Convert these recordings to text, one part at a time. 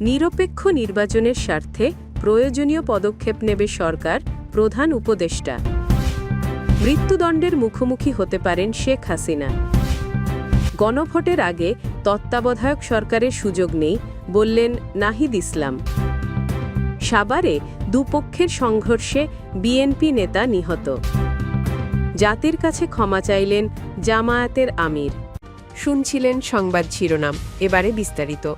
নিরপেক্ষ নির্বাচনের স্বার্থে প্রয়োজনীয় পদক্ষেপ নেবে সরকার, প্রধান উপদেষ্টা। মৃত্যুদণ্ডের মুখোমুখি হতে পারেন শেখ হাসিনা। গণভোটের আগে তত্ত্বাবধায়ক সরকারের সুযোগ নেই, বললেন নাহিদ ইসলাম। সাবারে দুপক্ষের সংঘর্ষে বিএনপি নেতা নিহত। জাতির কাছে ক্ষমা চাইলেন জামায়াতের আমির। শুনছিলেন সংবাদ শিরোনাম, এবারে বিস্তারিত।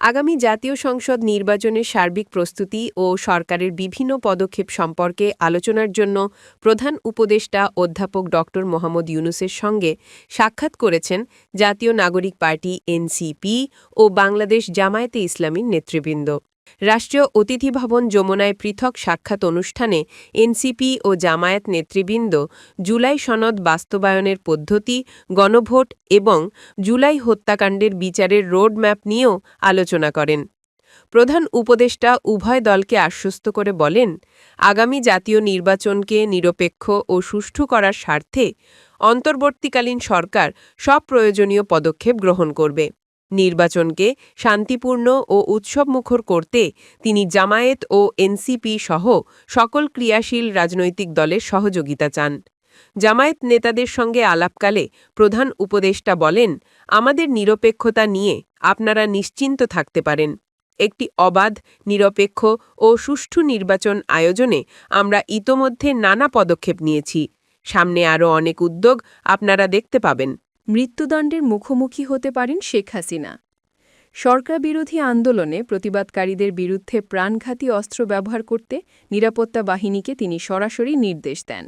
আগামী জাতীয় সংসদ নির্বাচনের সার্বিক প্রস্তুতি ও সরকারের বিভিন্ন পদক্ষেপ সম্পর্কে আলোচনার জন্য প্রধান উপদেষ্টা অধ্যাপক ড. মোহাম্মদ ইউনুসের সঙ্গে সাক্ষাৎ করেছেন জাতীয় নাগরিক পার্টি এনসিপি ও বাংলাদেশ জামায়াতে ইসলামীর নেতৃবৃন্দ। রাষ্ট্রীয় অতিথি ভবন যমুনায় পৃথক সাক্ষাৎ অনুষ্ঠানে এনসিপি ও জামায়াত নেতৃবৃন্দ জুলাই সনদ বাস্তবায়নের পদ্ধতি, গণভোট এবং জুলাই হত্যাকাণ্ডের বিচারের রোডম্যাপ নিয়েও আলোচনা করেন। প্রধান উপদেষ্টা উভয় দলকে আশ্বস্ত করে বলেন, আগামী জাতীয় নির্বাচনকে নিরপেক্ষ ও সুষ্ঠু করার স্বার্থে অন্তর্বর্তীকালীন সরকার সব প্রয়োজনীয় পদক্ষেপ গ্রহণ করবে। নির্বাচনকে শান্তিপূর্ণ ও উৎসবমুখর করতে তিনি জামায়েত ও এনসিপি সহ সকল ক্রিয়াশীল রাজনৈতিক দলের সহযোগিতা চান। জামায়াত নেতাদের সঙ্গে আলাপকালে প্রধান উপদেষ্টা বলেন, আমাদের নিরপেক্ষতা নিয়ে আপনারা নিশ্চিন্ত থাকতে পারেন। একটি অবাধ, নিরপেক্ষ ও সুষ্ঠু নির্বাচন আয়োজনে আমরা ইতোমধ্যে নানা পদক্ষেপ নিয়েছি। সামনে আরও অনেক উদ্যোগ আপনারা দেখতে পাবেন। মৃত্যুদণ্ডের মুখোমুখি হতে পারেন শেখ হাসিনা। সরকার বিরোধী আন্দোলনে প্রতিবাদকারীদের বিরুদ্ধে প্রাণঘাতী অস্ত্র ব্যবহার করতে নিরাপত্তা বাহিনীকে তিনি সরাসরি নির্দেশ দেন।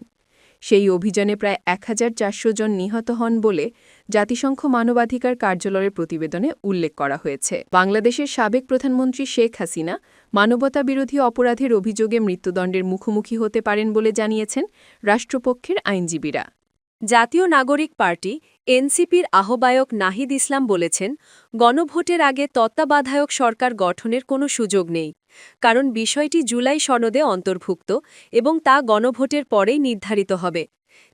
সেই অভিযানে প্রায় এক হাজার চারশো জন নিহত হন বলে জাতিসংঘ মানবাধিকার কার্যালয়ের প্রতিবেদনে উল্লেখ করা হয়েছে। বাংলাদেশের সাবেক প্রধানমন্ত্রী শেখ হাসিনা মানবতা বিরোধী অপরাধের অভিযোগে মৃত্যুদণ্ডের মুখোমুখি হতে পারেন বলে জানিয়েছেন রাষ্ট্রপক্ষের আইনজীবীরা। জাতীয় নাগরিক পার্টি, এনসিপির আহ্বায়ক নাহিদ ইসলাম বলেছেন, গণভোটের আগে তত্ত্বাবধায়ক সরকার গঠনের কোনো সুযোগ নেই, কারণ বিষয়টি জুলাই সনদে অন্তর্ভুক্ত এবং তা গণভোটের পরেই নির্ধারিত হবে।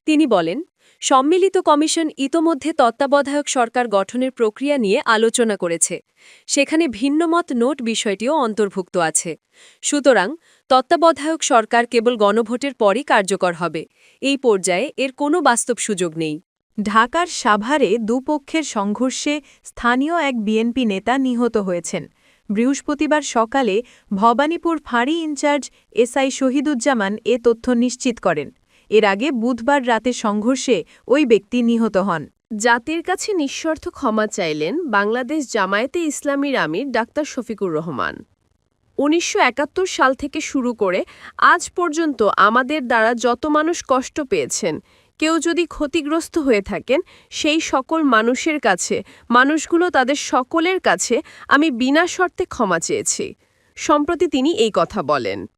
তিনি বলেন, সম্মিলিত কমিশন ইতোমধ্যে তত্ত্বাবধায়ক সরকার গঠনের প্রক্রিয়া নিয়ে আলোচনা করেছে। সেখানে ভিন্নমত নোট বিষয়টিও অন্তর্ভুক্ত আছে। সুতরাং, তত্ত্বাবধায়ক সরকার কেবল গণভোটের পরই কার্যকর হবে। এই পর্যায়ে এর কোনো বাস্তব সুযোগ নেই। ঢাকার সাভারে দুপক্ষের সংঘর্ষে স্থানীয় এক বিএনপি নেতা নিহত হয়েছেন। বৃহস্পতিবার সকালে ভবানীপুর ফাঁড়ি ইনচার্জ এসআই শহীদুজ্জামান এ তথ্য নিশ্চিত করেন। এর আগে বুধবার রাতে সংঘর্ষে ওই ব্যক্তি নিহত হন। জাতির কাছে নিঃস্বার্থ ক্ষমা চাইলেন বাংলাদেশ জামায়াতে ইসলামীর আমির ডাক্তার শফিকুর রহমান। উনিশশো একাত্তর সাল থেকে শুরু করে আজ পর্যন্ত আমাদের দ্বারা যত মানুষ কষ্ট পেয়েছেন, কেউ যদি ক্ষতিগ্রস্ত হয়ে থাকেন, সেই সকল মানুষের কাছে, মানুষগুলো তাদের সকলের কাছে আমি বিনা শর্তে ক্ষমা চেয়েছি। সম্প্রতি তিনি এই কথা বলেন।